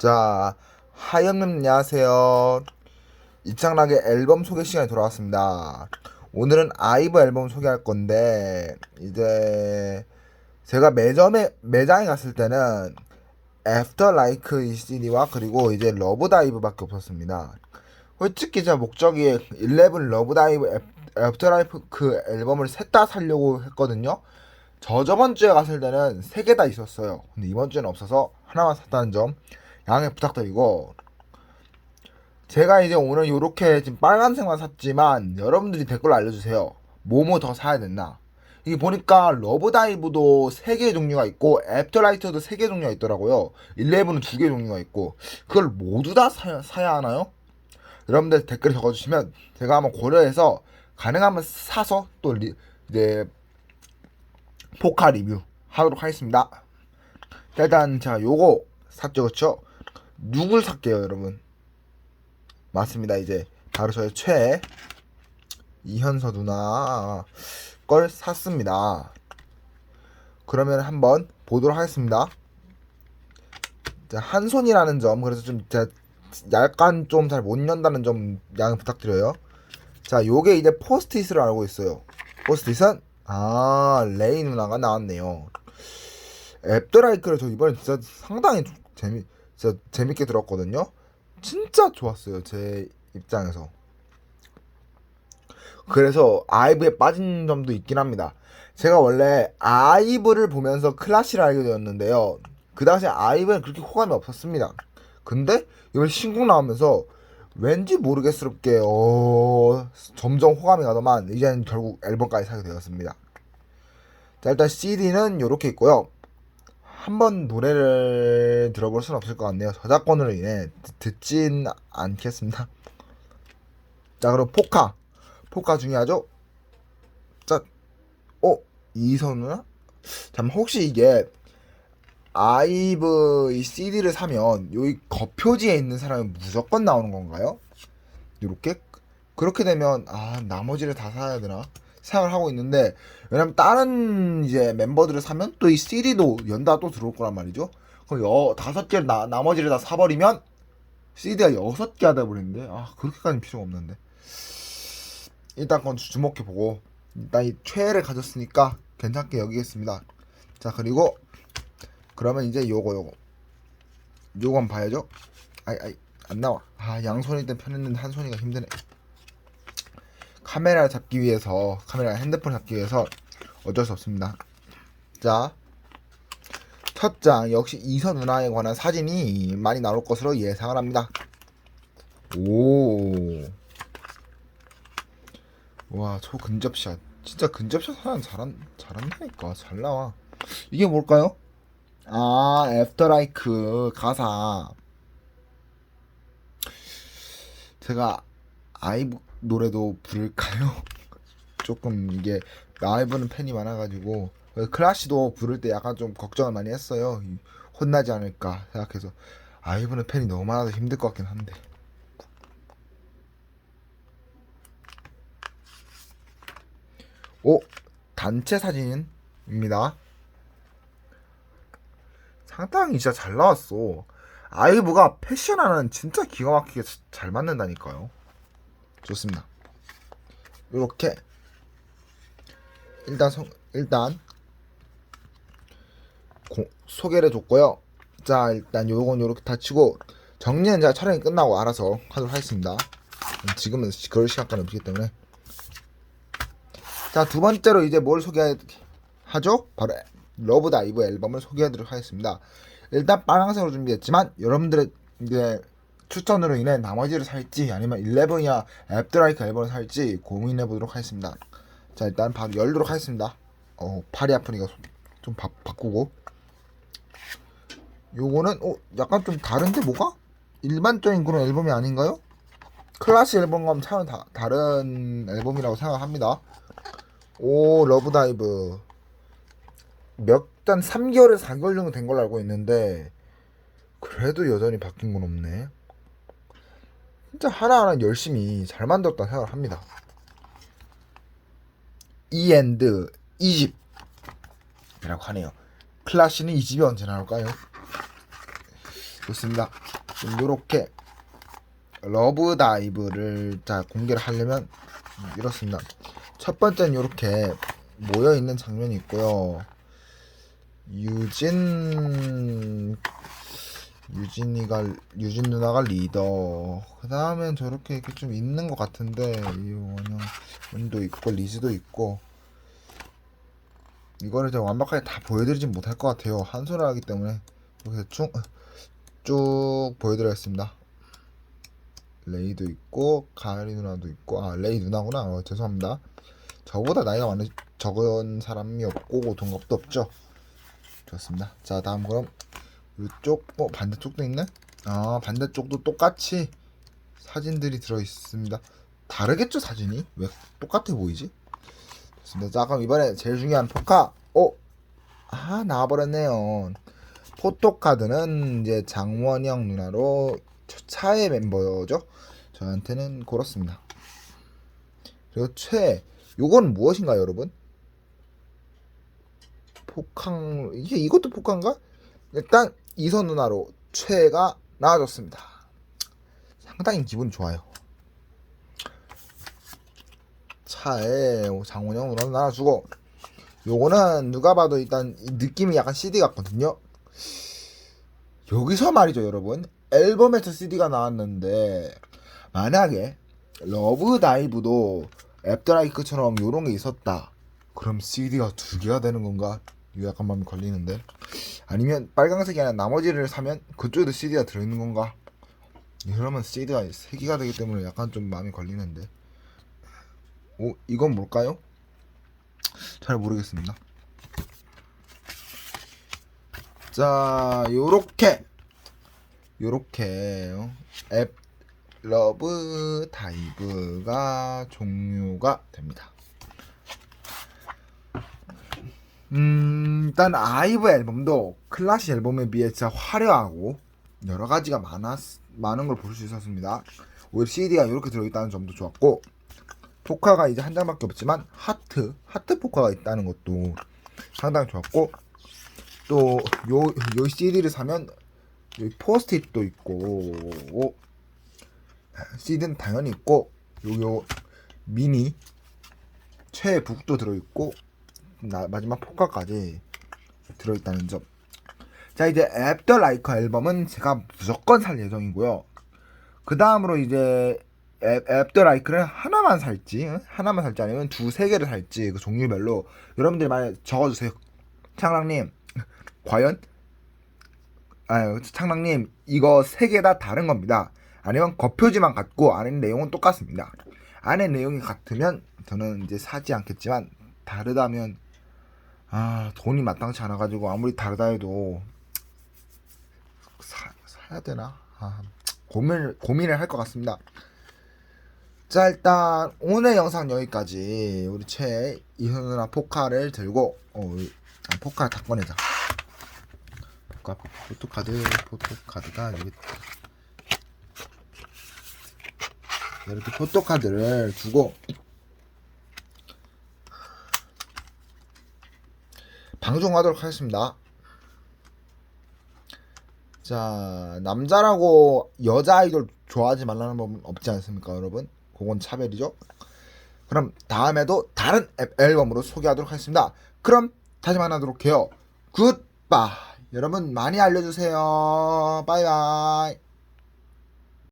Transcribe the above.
자, 하연님 안녕하세요. 이창락의 앨범 소개 시간이 돌아왔습니다. 오늘은 아이브 앨범 소개할 건데 이제 제가 매점에 매장에 갔을 때는 애프터 라이크 이 CD와 그리고 이제 러브 다이브밖에 없었습니다. 솔직히 제 목적이 11 러브 다이브 애프터 라이크 그 앨범을 셋 다 살려고 했거든요. 저 저번 주에 갔을 때는 세 개 다 있었어요. 근데 이번 주에는 없어서 하나만 샀다는 점 양해 부탁드리고 제가 이제 오늘 요렇게 지금 빨간색만 샀지만 여러분들이 댓글로 알려주세요. 뭐뭐 더 사야 됐나? 이게 보니까 러브다이브도 3개의 종류가 있고 애프터라이트도 3개의 종류가 있더라고요. 11은 2개의 종류가 있고 그걸 모두 다 사, 사야 하나요? 여러분들 댓글 적어주시면 제가 한번 고려해서 가능하면 사서 또 리, 이제 포카 리뷰 하도록 하겠습니다. 자, 일단 제가 요거 샀죠, 그쵸? 누굴 살게요, 여러분? 맞습니다. 이제 바로 저의 최애 이현서 누나 걸 샀습니다. 그러면 한번 보도록 하겠습니다. 자, 한 손이라는 점 그래서 좀 약간 좀 잘 못 연다는 점 양해 부탁드려요. 자, 요게 이제 포스트잇으로 알고 있어요. 포스트잇은 아 레이 누나가 나왔네요. 앱더라이크를 저 이번에 진짜 상당히 재미 진짜 재밌게 들었거든요. 진짜 좋았어요 제 입장에서. 그래서 아이브에 빠진 점도 있긴 합니다. 제가 원래 아이브를 보면서 클라시를 알게 되었는데요. 그 당시에 아이브는 그렇게 호감이 없었습니다. 근데 이번 신곡 나오면서 왠지 모르겠스럽게 어 점점 호감이 가더만 이제는 결국 앨범까지 사게 되었습니다. 자 일단 CD는 이렇게 있고요. 한 번 노래를 들어볼 수는 없을 것 같네요. 저작권으로 인해 듣, 진 않겠습니다. 자 그럼 포카 포카 중요하죠? 자, 어 이선우나? 잠 혹시 이게 아이브 이 CD를 사면 여기 겉표지에 있는 사람이 무조건 나오는 건가요? 이렇게 그렇게 되면 아 나머지를 다 사야 되나 생각을 하고 있는데 왜냐면 다른 이제 멤버들을 사면 또 이 CD도 연다 또 들어올 거란 말이죠. 그럼 여 다섯 개를 나 나머지를 다 사버리면 CD가 여섯 개가 돼버리는데 아 그렇게까지 필요가 없는데 일단 그건 주목해 보고 일단 이 최애를 가졌으니까 괜찮게 여기겠습니다. 자 그리고 그러면 이제 요거 요거 요건 봐야죠. 아이 아이 안 나와. 아 양손일 땐 편했는데 한 손이가 힘드네. 카메라를 잡기 위해서 카메라 핸드폰 잡기 위해서 어쩔 수 없습니다. 자. 첫 장 역시 이선 누나에 관한 사진이 많이 나올 것으로 예상을 합니다. 오. 와, 저 근접샷. 진짜 근접샷 하나 잘한 잘한다니까. 잘 나와. 이게 뭘까요? 아, 애프터라이크 가사. 제가 아이브 노래도 부를까요? 조금 이게 아이브는 팬이 많아가지고 클라시도 부를 때 약간 좀 걱정을 많이 했어요. 혼나지 않을까 생각해서 아이브는 팬이 너무 많아서 힘들 것 같긴 한데. 오 단체 사진입니다. 상당히 진짜 잘 나왔어. 아이브가 패션하는 진짜 기가 막히게 잘 맞는다니까요. 좋습니다. 이렇게 일단 성, 일단 고, 소개를 해줬고요. 자 일단 요건 요렇게 다 치고 정리는 제가 촬영이 끝나고 알아서 하도록 하겠습니다. 지금은 그럴 시간까지 없기 때문에 자 두 번째로 이제 뭘 소개하죠? 바로 러브 다이브 앨범을 소개해드리도록 하겠습니다. 일단 빨간색으로 준비했지만 여러분들의 이제 추천으로 인해 나머지를 살지 아니면 11이야 앱드라이크 앨범을 살지 고민해 보도록 하겠습니다. 자 일단 바로 열도록 하겠습니다. 어 팔이 아프니까 좀 바, 바꾸고 요거는 어 약간 좀 다른데 뭐가? 일반적인 그런 앨범이 아닌가요? 클래식 앨범과는 차원 다, 다른 앨범이라고 생각합니다. 오 러브다이브 몇단 3개월에서 4개월 정도 된 걸로 알고 있는데 그래도 여전히 바뀐 건 없네. 진짜 하나하나 열심히 잘 만들었다 생각을 합니다. 이엔드 2집 이라고 하네요. 클라시는 2집이 언제 나올까요? 좋습니다. 좀 요렇게 러브 다이브를 자 공개를 하려면 이렇습니다. 첫 번째는 이렇게 모여 있는 장면이 있고요. 유진 유진이가 유진 누나가 리더. 그 다음엔 저렇게 이렇게 좀 있는 것 같은데 이 원영 원도 있고 리즈도 있고 이거를 제가 완벽하게 다 보여드리진 못할 것 같아요. 한 손을 하기 때문에 이렇게 쭉, 쭉 보여드리겠습니다. 레이도 있고 가을이 누나도 있고 아 레이 누나구나 어, 죄송합니다. 저보다 나이가 많은 적은 사람이 없고 동갑도 없죠. 좋습니다. 자 다음 그럼 이쪽 어 반대쪽도 있네. 아 반대쪽도 똑같이 사진들이 들어 있습니다. 다르겠죠 사진이? 왜 똑같아 보이지? 좋습니다. 자 그럼 이번에 제일 중요한 포카. 어? 아 나와버렸네요. 포토카드는 이제 장원영 누나로 차의 멤버죠. 저한테는 그렇습니다. 그리고 최 요건 무엇인가요, 여러분? 폭항 이게 이것도 폭항가? 일단 이선 누나로 최가 나와줬습니다. 상당히 기분 좋아요. 차에 장원영 누나도 나와주고 요거는 누가 봐도 일단 이 느낌이 약간 CD 같거든요. 여기서 말이죠, 여러분. 앨범에서 CD가 나왔는데 만약에 러브 다이브도 애프터라이크처럼 요런 게 있었다. 그럼 CD가 두 개가 되는 건가? 마음이 걸리는데. 아니면 빨강색이 아니라 나머지를 사면 그쪽에도 CD가 들어있는 건가? 이러면 CD가 세 개가 되기 때문에 약간 좀 마음이 걸리는데. 오, 이건 뭘까요? 잘 모르겠습니다. 자, 요렇게 요렇게 어, 앱 러브 다이브가 종료가 됩니다. 음, 일단 아이브 앨범도 클래식 앨범에 비해 진짜 화려하고 여러 가지가 많았 많은 걸 볼 수 있었습니다. 오히려 CD가 이렇게 들어있다는 점도 좋았고 포카가 이제 한 장밖에 없지만 하트 하트 포카가 있다는 것도 상당히 좋았고 또 요 요 CD를 사면 여기 포스트잇도 있고 CD는 당연히 있고 요 요 미니 최북도 들어있고 나, 마지막 포카까지 들어있다는 점. 자 이제 앱더 라이커 앨범은 제가 무조건 살 예정이고요. 그 다음으로 이제 앱더 라이크를 하나만 살지 하나만 살지 아니면 두 세 개를 살지 그 종류별로 여러분들이 많이 적어주세요. 창랑님 과연 아유 창랑님 이거 세 개 다 다른 겁니다. 아니면 겉표지만 같고 안에 내용은 똑같습니다. 안에 내용이 같으면 저는 이제 사지 않겠지만 다르다면 아 돈이 마땅치 않아 가지고 아무리 다르다 해도 사, 사야 되나 아, 고민을 고민을 할 것 같습니다. 자 일단 오늘 영상 여기까지 우리 최 이현우나 포카를 들고 어 아, 포카 다 꺼내자. 포카 포토카드 포토카드가 여기. 이렇게 포토카드를 두고 방송하도록 하겠습니다. 자, 남자라고 여자 아이돌 좋아하지 말라는 법은 없지 않습니까, 여러분? 그건 차별이죠. 그럼 다음에도 다른 앱- 앨범으로 소개하도록 하겠습니다. 그럼 다시 만나도록 해요. 굿바이. 여러분 많이 알려주세요. 바이바이.